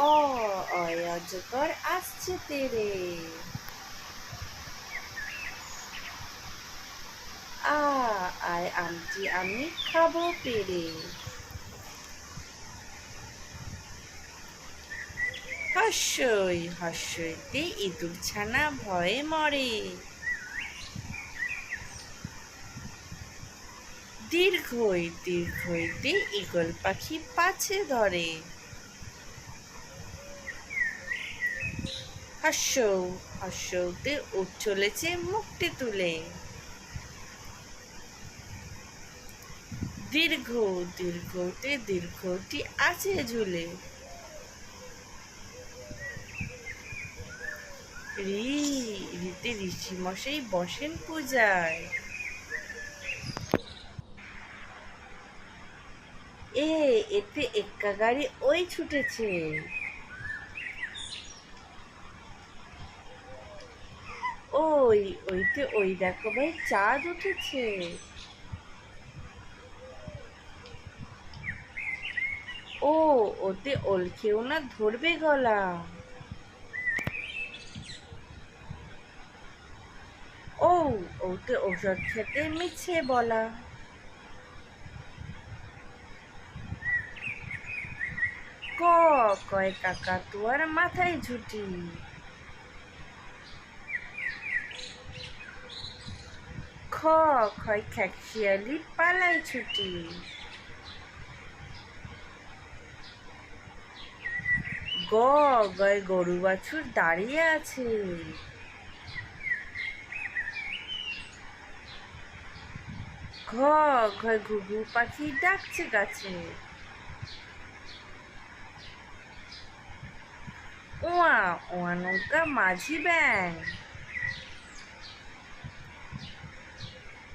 অ অয় অজগর আসছে তেরে। আ আয় আমটি আমি খাব পেরে হাস্যই, হাস্যইতে ইঁদুর ছানা ভয়ে মরে। দীর্ঘই, দীর্ঘইতে ঈগল পাখি পাছে ধরে। হাস্য হাস্যতে উঠ চলেছে মুখটি তুলে। দীর্ঘ, দীর্ঘতে দীর্ঘটি আছে ঝুলে। রি, রিতে ঋষি মশাই বসেন পূজায়। এ, এতে এক্কা গাড়ি ওই ছুটেছে। ওই, ওইতে, ওই দেখো ভাই, চাঁদ উঠেছে। ও, ওতে ওল খেও না ধরবে গলা। ও, ওতে ওষুধ খেতে মিছে বলা। ক, কয় কাকা তুয়ার মাথায় ঝুটি। খ খয় খ্যাকশিয়ালি পালাই ছুটি গ গয় গরু বাছুর দাঁড়িয়ে আছে ঘ ঘয় ঘুঘু পাখি ডাকছে গাছে ওয়া ওয়া নৌকা মাঝি ব্যাং